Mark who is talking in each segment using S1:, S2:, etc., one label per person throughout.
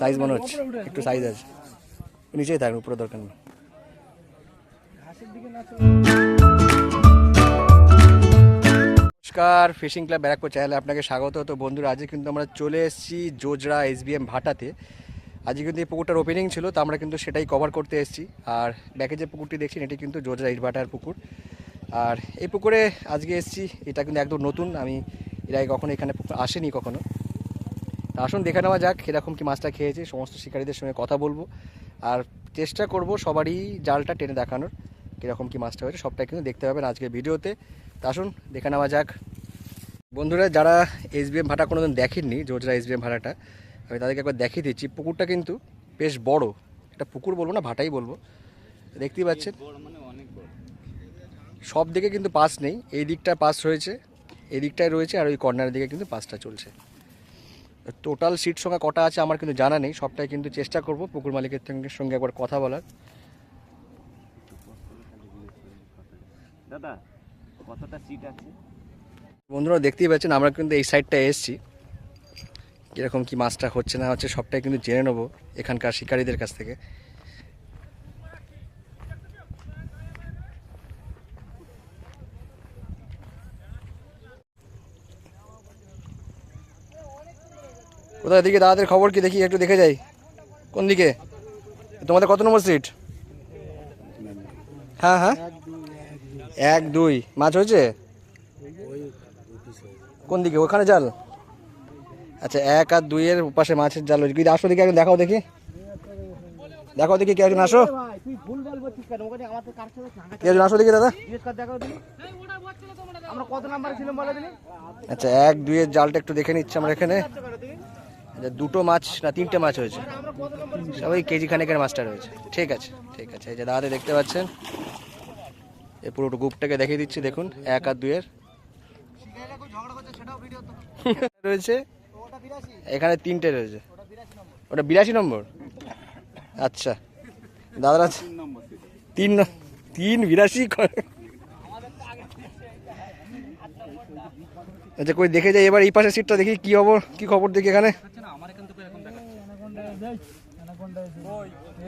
S1: Size মনে হচ্ছে, একটু সাইজ আছে। নিচেই থাকবে উপরে দরকার নেই। নমস্কার ফিশিং ক্লাব ব্যারাকপুর চ্যানেলে আপনাকে স্বাগত। তো বন্ধুরা, আজকে কিন্তু আমরা চলে এসেছি জোজরা এসবিএম ভাটাতে। আজকে কিন্তু এই পুকুরটার ওপেনিং ছিল, তো আমরা কিন্তু সেটাই কভার করতে এসেছি। আর ব্যাকে যে পুকুরটি দেখছেন, এটি কিন্তু জোজরা ইট ভাটার পুকুর। আর এই পুকুরে আজকে এসেছি, এটা কিন্তু একদম নতুন। আমি এর আগে কখনো এখানে আসেনি কখনো। তা আসুন দেখে নেওয়া যাক কীরকম কি মাছটা খেয়েছে সমস্ত শিকারীদের সঙ্গে কথা বলব। আর চেষ্টা করব সবারই জালটা টেনে দেখানোর কীরকম কি মাছটা হয়েছে সবটাই কিন্তু দেখতে পাবেন আজকের ভিডিওতে। তা আসুন দেখে নেওয়া যাক। বন্ধুরা যারা এস এসবিএম ভাটা কোনো দিন দেখেননি জোজরা এসবিএম ভাটাটা আমি তাদেরকে একবার দেখিয়ে দিচ্ছি। পুকুরটা কিন্তু বেশ বড় এটা পুকুর বলব না ভাটাই বলব। দেখতেই পাচ্ছেন? সব দিকে কিন্তু পাস নেই এই দিকটা পাস রয়েছে এই দিকটায় রয়েছে আর ওই কর্নারের দিকে কিন্তু পাসটা চলছে। টোটাল সিট সংখ্যা কটা আছে আমার কিন্তু জানা নেই সবটাই কিন্তু চেষ্টা করব পুকুর মালিকের সঙ্গে- একবার কথা বলার।
S2: দাদা কতটা সিট আছে?
S1: বন্ধুরা দেখতেই পাচ্ছেন আমরা কিন্তু এই সাইডটা এসেছি। কীরকম কি মাছটা হচ্ছে না হচ্ছে সবটাই কিন্তু জেনে নেব এখানকার শিকারীদের কাছ থেকে। কোথায়? দিকে দাদাদের খবর কি? দেখি একটু দেখে যাই। কোন দিকে? তোমাদের কত নম্বর সিট? হ্যাঁ হ্যাঁ। এক, দুই। মাছ হয়েছে? কোন দিকে? ওখানে জাল? আচ্ছা এক আর দুইয়ের পাশে মাছের জাল হয়েছে। কিন্তু আসো দেখি, একজন দেখাও দেখি। দেখাও দেখি কে একজন আসো। কে একজন আসো দেখি, দাদা। আচ্ছা এক, দুইয়ের জালটা একটু দেখে নিচ্ছি আমরা এখানে। দুটো মাছ না, তিনটে মাছ হয়েছে। সবাই কেজি খানেকের মাছটা রয়েছে। ঠিক আছে ঠিক আছে। এই যে দাদাতে দেখতে পাচ্ছেন। এই পুরো গ্রুপটাকে দেখিয়ে দিচ্ছি, দেখুন। এক আর দুইয়ের। রয়েছে। এখানে তিনটে রয়েছে। ওটা বিরাশি নম্বর? আচ্ছা। দাদারা তিন তিন বিরাশি আচ্ছা কই দেখে যাই, এবার এই পাশে সিটটা দেখি, কি খবর কি খবর দেখি এখানে?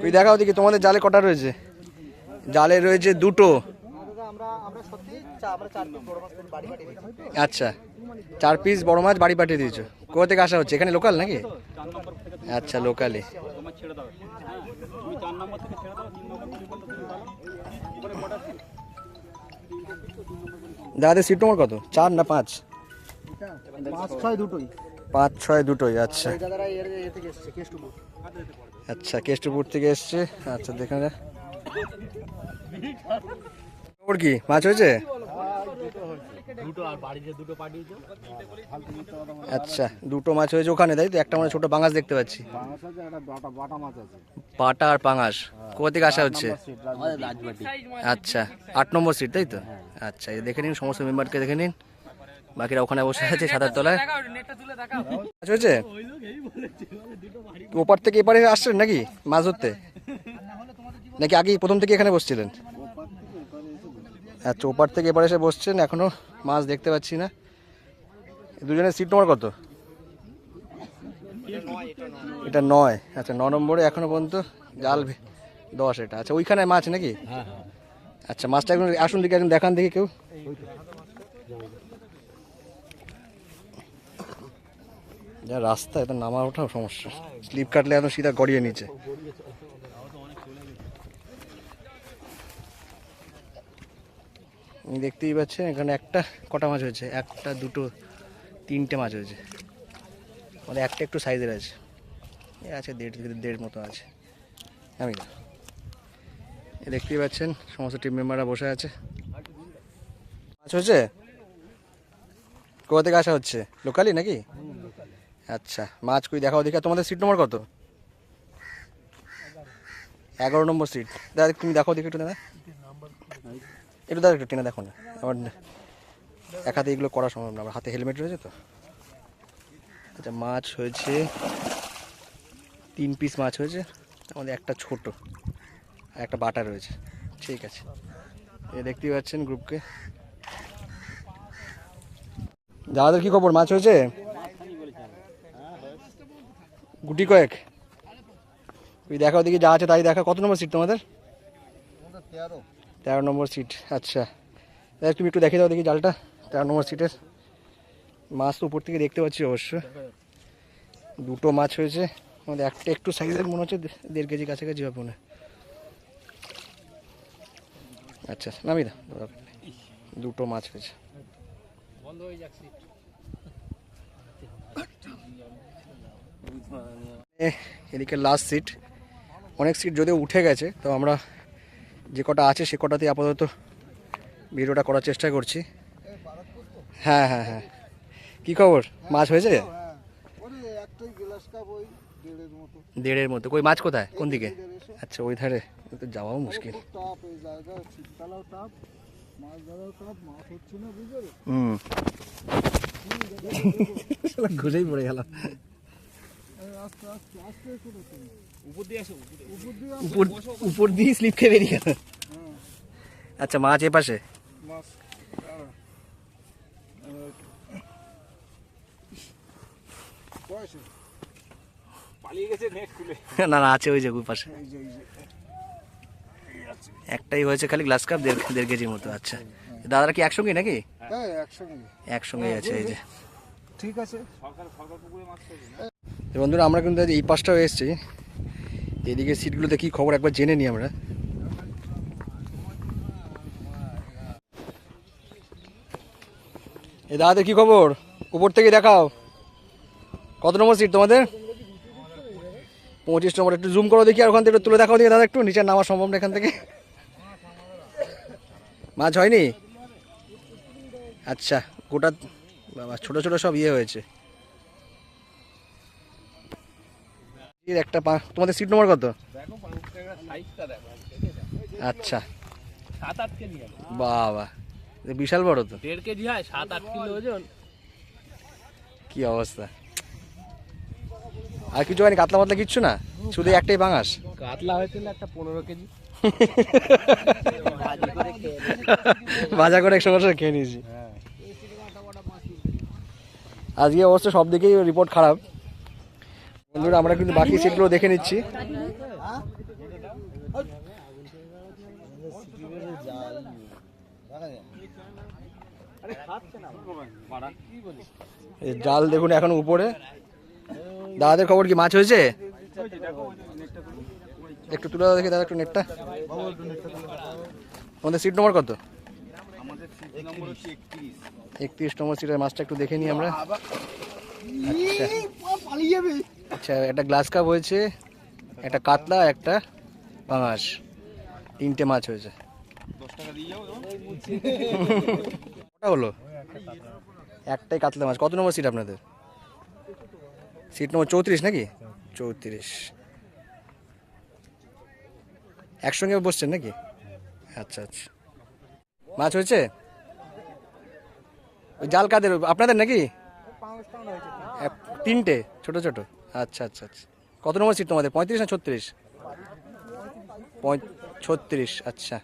S1: তুই দেখাও দেখি তোমাদের জালে কটা রয়েছে? জালে রয়েছে দুটো। আচ্ছা চার পিস বড় মাছ বাড়ি পাঠিয়ে দিয়েছ। কোথা থেকে আসা হচ্ছে? এখানে লোকাল নাকি? আচ্ছা লোকালে? দাদাদের সিট নম্বর কত? চার না পাঁচ?
S2: পাঁচ ছয় দুটোই।
S1: পাঁচ ছয় দুটোই আচ্ছা।
S2: দাদারা এর থেকে এসেছে কেষ্টপুর
S1: আচ্ছা কেষ্টপুর থেকে এসছে। আচ্ছা দেখে। খবর কি? মাছ হয়েছে? আচ্ছা দুটো মাছ হয়েছে ওখানে, তাই তো? একটা মানে ছোট বাঙাশ দেখতে পাচ্ছি। পাটা আর পাঙাশ। কোথা থেকে আসা হচ্ছে? আচ্ছা আট নম্বর সিট তাই তো? আচ্ছা দেখে নিন, সমস্ত মেম্বারকে দেখে নিন। বাকিরা ওখানে বসে আছে সাদার তলায়। মাছ হয়েছে? ওপার থেকে এপারে আসছেন নাকি? মাছ ধরতে? নাকি আগে প্রথম থেকে এখানে বসছিলেন? আচ্ছা ওপার থেকে এপারে এসে বসছেন এখনও মাছ দেখতে পাচ্ছি না। দুজনের সিট নম্বর কত? এটা নয়। আচ্ছা ন নম্বরে এখনও পর্যন্ত জাল ভে- দশ এটা। আচ্ছা ওইখানে মাছ নাকি? আচ্ছা মাছটা একদম আসুন দিকে একদম দেখান দেখি কেউ। যা রাস্তা এটা নামা ওঠাও সমস্যা। স্লিপ কাটলে একদম সিধা গড়িয়ে নিচে। দেখতেই পাচ্ছেন এখানে একটা কটা মাছ হয়েছে। একটা দুটো তিনটে মাছ হয়েছে। মানে একটা একটু সাইজের আছে। আছে দেড় দেড় মতো আছে। আমি দেখতেই পাচ্ছেন সমস্ত টিম মেম্বাররা বসে আছে। মাছ হয়েছে? কোথা থেকে আসা হচ্ছে? লোকালি নাকি? আচ্ছা মাছ কই? দেখাও দেখি। তোমাদের সিট নম্বর কত? এগারো নম্বর সিট দাদা, তুমি দেখো দেখি একটু দাদা। একটু দাদা, একটু টেনে দেখো না। আমার এক হাতে এগুলো করা সম্ভব না। আমার হাতে হেলমেট রয়েছে তো। আচ্ছা মাছ হয়েছে, তিন পিস মাছ হয়েছে। আমাদের একটা ছোট আর একটা বাটা রয়েছে। ঠিক আছে। এ দেখতেই পাচ্ছেন গ্রুপকে দাদাদের কী খবর? মাছ হয়েছে? গুটি কয়েক। ওই দেখি যা আছে তাই দেখা। কত নম্বর সিট তোমাদের?
S3: তেরো
S1: নম্বর সিট আচ্ছা। দেখ তুমি একটু দেখে দাও দেখি জালটা তেরো নম্বর সিটের মাছ তো উপর থেকে দেখতে পাচ্ছি অবশ্য। দুটো মাছ হয়েছে। আমাদের একটা একটু সাইজের মনে হচ্ছে দেড় কেজি কাছাকাছি হবে মনে আচ্ছা নামি দা দুটো মাছ হয়েছে। এ, এদিকে লাস্ট সিট অনেক সিট যদিও উঠে গেছে তো আমরা যে কটা আছে সে কটাতে আপাতত ভিডিওটা করার চেষ্টা করছি। হ্যাঁ হ্যাঁ হ্যাঁ। কী খবর? মাছ হয়েছে?
S3: হ্যাঁ ওই দেড়ের মতো।
S1: কই মাছ কোথায়? কোন দিকে? আচ্ছা ওই ধারে। তো যাওয়াও মুশকিল। হুম। ঘুরেই পড়ে গেলাম
S3: এই আস্তে আস্তে আস্তে করে তুমি
S2: উপর দিয়ে
S1: স্লিপ খেয়ে বেরিয়ে গেল। আচ্ছা মাছ এ পাশে?
S3: মাছ দাঁড়া। এবার- বয়সে
S2: পালিয়ে গেছে নেট খুলে
S1: না না আছে ওই যে ওই পাশে। একটাই হয়েছে খালি গ্লাস কাপ দেড় দেড় কেজির মতো আচ্ছা। দাদারা কি একসঙ্গে নাকি?
S3: হ্যাঁ একসঙ্গে।
S1: একসঙ্গেই আছে এই যে।
S3: ঠিক আছে।
S2: সরকার সরকার পুকুরে মাছ খাবে
S1: তো বন্ধুরা, আমরা কিন্তু এই পাশটাও এসেছি। এদিকে সিটগুলোতে কি খবর একবার জেনে নিই আমরা। এই দাদাদের কি খবর? উপর থেকে দেখাও। কত নম্বর সিট তোমাদের? পঁচিশ নম্বর, একটু জুম করো দেখি আর ওখান থেকে তুলে দেখাও দেখি দাদা একটু, নিচে নামা সম্ভব না এখান থেকে। মাছ হয়নি? আচ্ছা গোটা বাবা, ছোটো ছোট সব ইয়ে হয়েছে। এর একটা তোমাদের সিট নম্বর কত? আচ্ছা।
S4: সাত আট কেজি
S1: বাবা বিশাল বড় তো।
S4: দেড় কেজি হয় সাত আট কিলো ওজন।
S1: কি অবস্থা? আর কিছু হয়নি কাতলা মাতলা কিচ্ছু না? শুধু একটাই বাঙাস
S4: কাতলা হয়েছিল একটা পনেরো কেজি।
S1: ভাজা করে একশো বছর খেয়ে নিয়েছি। আজকে অবশ্য সব দিকেই রিপোর্ট খারাপ। বন্ধুরা, আমরা কিন্তু বাকি সিটগুলো দেখে নিচ্ছি। জাল দেখুন এখন উপরে। দাদাদের খবর কি, মাছ হয়েছে? একটু তুলে দেখি দাদা একটু নেটটা আমাদের সিট নম্বর কত?
S2: একত্রিশ।
S1: নম্বর সিটের মাছটা একটু দেখে নিই আমরা। আচ্ছা। আচ্ছা একটা গ্লাস কাপ হয়েছে, একটা কাতলা, একটা পাঙাশ তিনটে মাছ হয়েছে। হলো? একটাই কাতলা মাছ। কত নম্বর সিট আপনাদের? সিট নম্বর চৌত্রিশ নাকি? চৌত্রিশ। একসঙ্গে বসছেন নাকি? আচ্ছা আচ্ছা। মাছ হয়েছে? ওই জাল কাদের আপনাদের নাকি? তিনটে, ছোট ছোট। আচ্ছা আচ্ছা আচ্ছা। কত নম্বর সিট তোমাদের? পঁয়ত্রিশ না ছত্রিশ? ছত্রিশ আচ্ছা।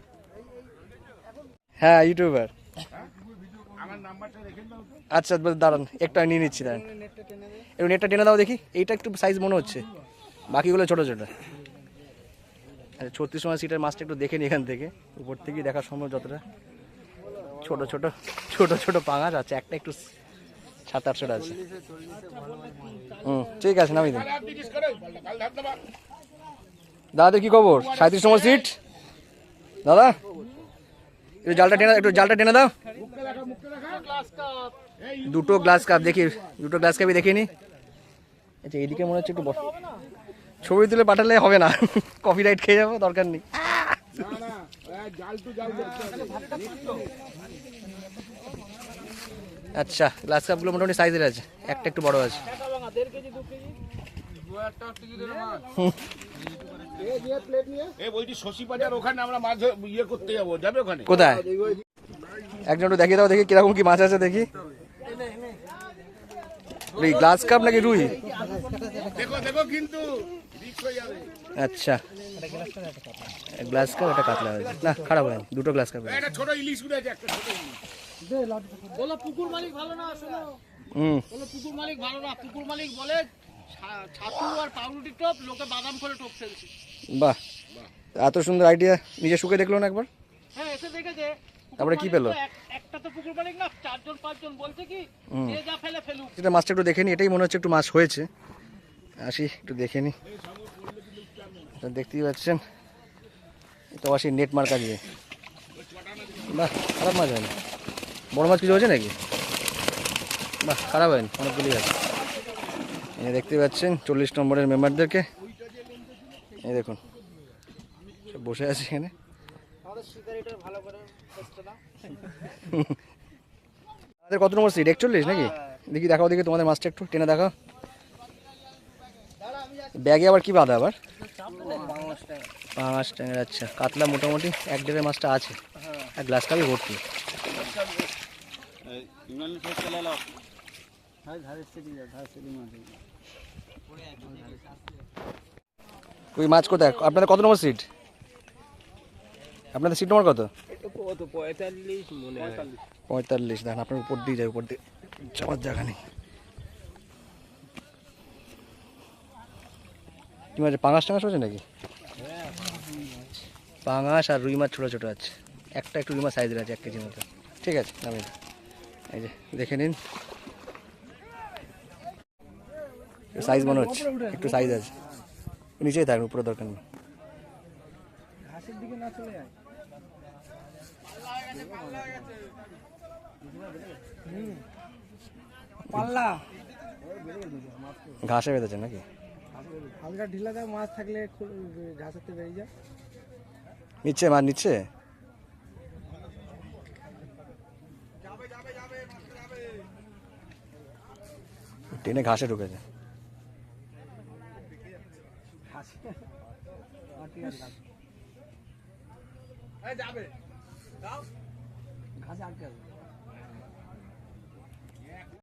S1: হ্যাঁ ইউটিউবার। আচ্ছা দাঁড়ান, একটা নিয়ে নিচ্ছি, দাঁড়ান। একটু নেটটা টেনে দাও দেখি। এইটা একটু সাইজ মনে হচ্ছে। বাকিগুলো ছোটো ছোটো। আচ্ছা ছত্রিশ নম্বর সিটের মাছটা একটু দেখে এখান থেকে। উপর থেকেই দেখা সম্ভব যতটা। ছোট ছোট ছোট ছোট পাঙাশ আছে। একটা একটু সাত আটশো আছে। হুম ঠিক আছে নামি দিন। দাদাদের কি খবর? সাঁত্রিশ নম্বর সিট। দাদা একটু জালটা টেনে একটু জালটা টেনে দাও। দুটো গ্লাস কাপ দেখি দুটো গ্লাস কাপই দেখে নি। আচ্ছা এইদিকে মনে হচ্ছে একটু বস ছবি তুলে পাঠালে হবে না। কপিরাইট খেয়ে যাব দরকার নেই। আচ্ছা গ্লাস কাপগুলো মোটামুটি সাইজের আছে। একটা একটু বড় আছে।
S5: ইয়ে
S1: কোথায়? একজন একটু দেখিয়ে দাও দেখি কীরকম কি মাছ আছে দেখি। গ্লাস কাপ নাকি রুই?
S5: হয়ে
S1: আচ্ছা। গ্লাস কাপ একটা কাতলা হয়েছে। না খারাপ হয়নি দুটো গ্লাস কাপ
S5: ছোট ইলিশ একটা ছোট ইলিশ।
S4: বলো পুকুর মালিক ভালো না? শোনো। বলো পুকুর মালিক ভালো না? পুকুর মালিক বলে
S3: ছাতু আর পাউরুটি টপ লোকে বাদাম করে টপ ফেলছে।
S1: বাহ। এত সুন্দর আইডিয়া নিজে শুকে দেখল না একবার?
S3: হ্যাঁ এসে দেখেছে।
S1: তারপরে কি পেল?
S3: একটা তো পুকুর মালিক না চারজন পাঁচজন বলছে কি যে যা ফেলে ফেলুক।
S1: সেটা মাছটা একটু দেখে নি এটাই মনে হচ্ছে একটু মাছ হয়েছে। আসি একটু দেখে নি। এটা দেখতেই পাচ্ছেন তো আসি নেট মার্কা দিয়ে বাহ খারাপ মাছ হয়নি বড় মাছ কিছু হয়েছে নাকি? বাহ খারাপ হয়নি অনেকগুলি আছে। এই দেখতে পাচ্ছেন চল্লিশ নম্বরের মেম্বারদেরকে। এই দেখুন সব বসে আছে এখানে।
S3: আমাদের
S1: কত নম্বর সিট একচল্লিশ নাকি? দেখি দেখাও দেখি তোমাদের মাছটা একটু টেনে দেখাও। ব্যাগে আবার কি বাঁধা আবার? পাঁচ ট্যাঙ্গের আচ্ছা। কাতলা মোটামুটি এক দেড়ের মাছটা আছে। আর গ্লাস কাপে ভর্তি।
S2: ইমরান এলো
S1: ওই মাছ কোথায়? আপনাদের কত নম্বর সিট আপনাদের সিট নম্বর কত?
S4: পঁয়তাল্লিশ মনে
S1: পঁয়তাল্লিশ দেখেন আপনার উপর দিয়ে যায় উপর দিয়ে। যাওয়ার জায়গা নেই। কি মাছ, পাঙাশ টাঙাশ হচ্ছে নাকি? পাঙাশ আর রুই মাছ ছোটো ছোটো আছে। একটা একটু রুই মাছ সাইজের আছে, এক কেজির মতো। ঠিক আছে নামিয়ে এই যে দেখে নিন। সাইজ মনে হচ্ছে একটু সাইজ আছে। নিচেই থাকবে উপরে দরকার নেই। ঘাসে বেঁধেছে নাকি?
S3: হালকা ঢিলা মাছ থাকলে বেরিয়ে যায়
S1: নিচ্ছে মাছ নিচ্ছে? টেনে ঘাসে ঢুকেছে।
S3: ঘাসে আটকে